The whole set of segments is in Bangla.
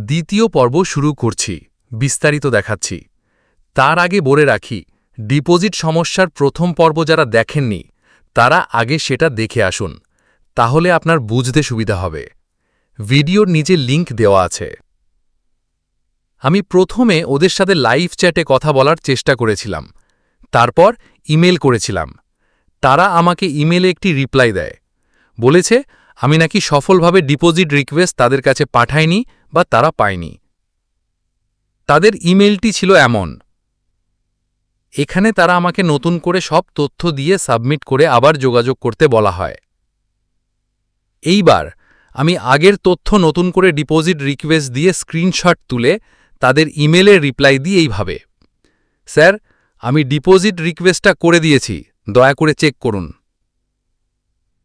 দ্বিতীয় পর্ব শুরু করছি, বিস্তারিত দেখাচ্ছি। তার আগে বলে রাখি, ডিপোজিট সমস্যার প্রথম পর্ব যারা দেখেননি, তারা আগে সেটা দেখে আসুন, তাহলে আপনার বুঝতে সুবিধা হবে। ভিডিওর নিচে লিংক দেওয়া আছে। আমি প্রথমে ওদের সাথে লাইভ চ্যাটে কথা বলার চেষ্টা করেছিলাম, তারপর ইমেল করেছিলাম। তারা আমাকে ইমেলে একটি রিপ্লাই দেয়। বলেছে, আমি নাকি সফলভাবে ডিপোজিট রিকোয়েস্ট তাদের কাছে পাঠাইনি বা তারা পায়নি। তাদের ইমেলটি ছিল এমন, এখানে তারা আমাকে নতুন করে সব তথ্য দিয়ে সাবমিট করে আবার যোগাযোগ করতে বলা হয়। এইবার আমি আগের তথ্য নতুন করে ডিপোজিট রিকোয়েস্ট দিয়ে স্ক্রিনশট তুলে তাদের ইমেলের রিপ্লাই দিই এইভাবে, স্যার, আমি ডিপোজিট রিকোয়েস্টটা করে দিয়েছি, দয়া করে চেক করুন।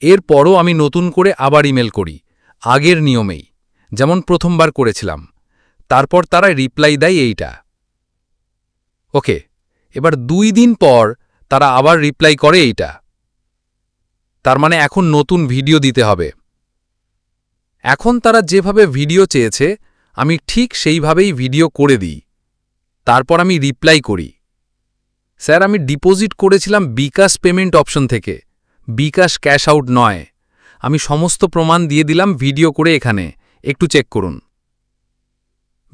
এরপরও আমি নতুন করে আবার ইমেল করি, আগের নিয়মেই। যেমন প্রথমবার করেছিলাম, তারপর তারা রিপ্লাই দেয় এইটা। ওকে, এবার দুই দিন পর তারা আবার রিপ্লাই করে এইটা। তার মানে এখন নতুন ভিডিও দিতে হবে। এখন তারা যেভাবে ভিডিও চেয়েছে, আমি ঠিক সেইভাবেই ভিডিও করে দিই। তারপর আমি রিপ্লাই করি। স্যার, আমি ডিপোজিট করেছিলাম বিকাশ পেমেন্ট অপশন থেকে। বিকাশ ক্যাশ আউট নয়। আমি সমস্ত প্রমাণ দিয়ে দিলাম ভিডিও করে এখানে। একটু চেক করুন।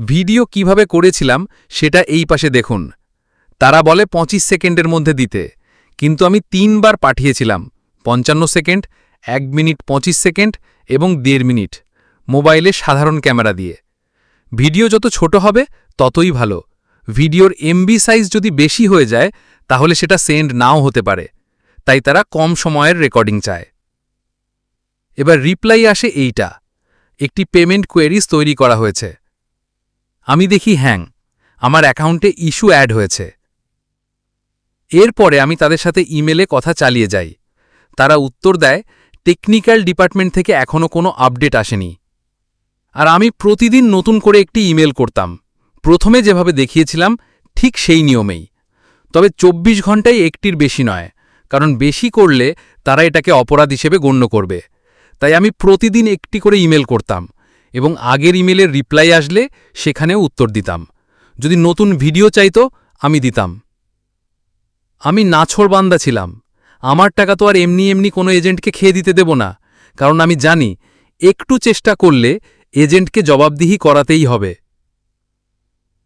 ভিডিও কীভাবে করেছিলাম সেটা এই পাশে দেখুন। তারা বলে পঁচিশ সেকেন্ডের মধ্যে দিতে। কিন্তু আমি তিনবার পাঠিয়েছিলাম। পঞ্চান্ন সেকেন্ড, এক মিনিট পঁচিশ সেকেন্ড এবং দেড় মিনিট। মোবাইলে সাধারণ ক্যামেরা দিয়ে। ভিডিও যত ছোট হবে, ততই ভালো। ভিডিওর এমবি সাইজ যদি বেশি হয়ে যায়, তাহলে সেটা সেন্ড নাও হতে পারে। তাই তারা কম সময়ের রেকর্ডিং চায়। এবার রিপ্লাই আসে এইটা। একটি পেমেন্ট কোয়েরিজ তৈরি করা হয়েছে। আমি দেখি হ্যাং, আমার অ্যাকাউন্টে ইস্যু অ্যাড হয়েছে। এরপরে আমি তাদের সাথে ইমেলে কথা চালিয়ে যাই। তারা উত্তর দেয়, টেকনিক্যাল ডিপার্টমেন্ট থেকে এখনও কোনো আপডেট আসেনি। আর আমি প্রতিদিন নতুন করে একটি ইমেল করতাম। প্রথমে যেভাবে দেখিয়েছিলাম, ঠিক সেই নিয়মেই। তবে ২৪ ঘন্টায় একটির বেশি নয়, কারণ বেশি করলে তারা এটাকে অপরাধ হিসেবে গণ্য করবে। তাই আমি প্রতিদিন একটি করে ইমেল করতাম এবং আগের ইমেলের রিপ্লাই আসলে সেখানেও উত্তর দিতাম। যদি নতুন ভিডিও চাইতো, আমি দিতাম। আমি নাছর বান্দা ছিলাম। আমার টাকা তো আর এমনি এমনি কোনো এজেন্টকে খেয়ে দিতে দেব না, কারণ আমি জানি একটু চেষ্টা করলে এজেন্টকে জবাবদিহি করাতেই হবে।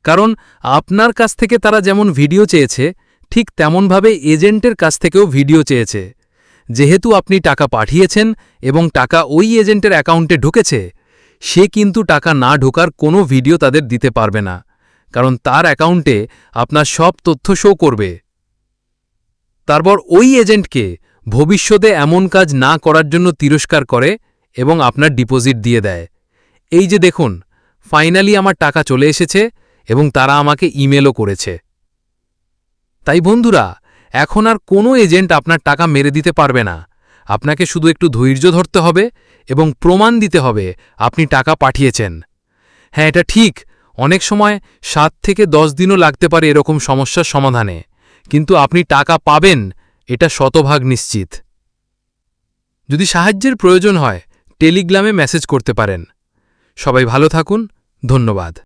কারণ আপনার কাছ থেকে তারা যেমন ভিডিও চেয়েছে, ঠিক তেমনভাবে এজেন্টের কাছ থেকেও ভিডিও চেয়েছে। যেহেতু আপনি টাকা পাঠিয়েছেন এবং টাকা ওই এজেন্টের অ্যাকাউন্টে ঢুকেছে, সে কিন্তু টাকা না ঢোকার কোনো ভিডিও তাদের দিতে পারবে না, কারণ তার অ্যাকাউন্টে আপনার সব তথ্য শো করবে। তারপর ওই এজেন্টকে ভবিষ্যতে এমন কাজ না করার জন্য তিরস্কার করে এবং আপনার ডিপোজিট দিয়ে দেয়। এই যে দেখুন, ফাইনালি আমার টাকা চলে এসেছে এবং তারা আমাকে ইমেলও করেছে। তাই বন্ধুরা এখন আর কোনো এজেন্ট আপনার টাকা মেরে দিতে পারবে না। আপনাকে শুধু একটু ধৈর্য ধরতে হবে এবং প্রমাণ দিতে হবে আপনি টাকা পাঠিয়েছেন। হ্যাঁ এটা ঠিক। অনেক সময় সাত থেকে দশ দিনও লাগতে পারে এরকম সমস্যার সমাধানে। কিন্তু আপনি টাকা পাবেন, এটা শতভাগ নিশ্চিত। যদি সাহায্যের প্রয়োজন হয়, টেলিগ্রামে মেসেজ করতে পারেন। সবাই ভালো থাকুন, ধন্যবাদ।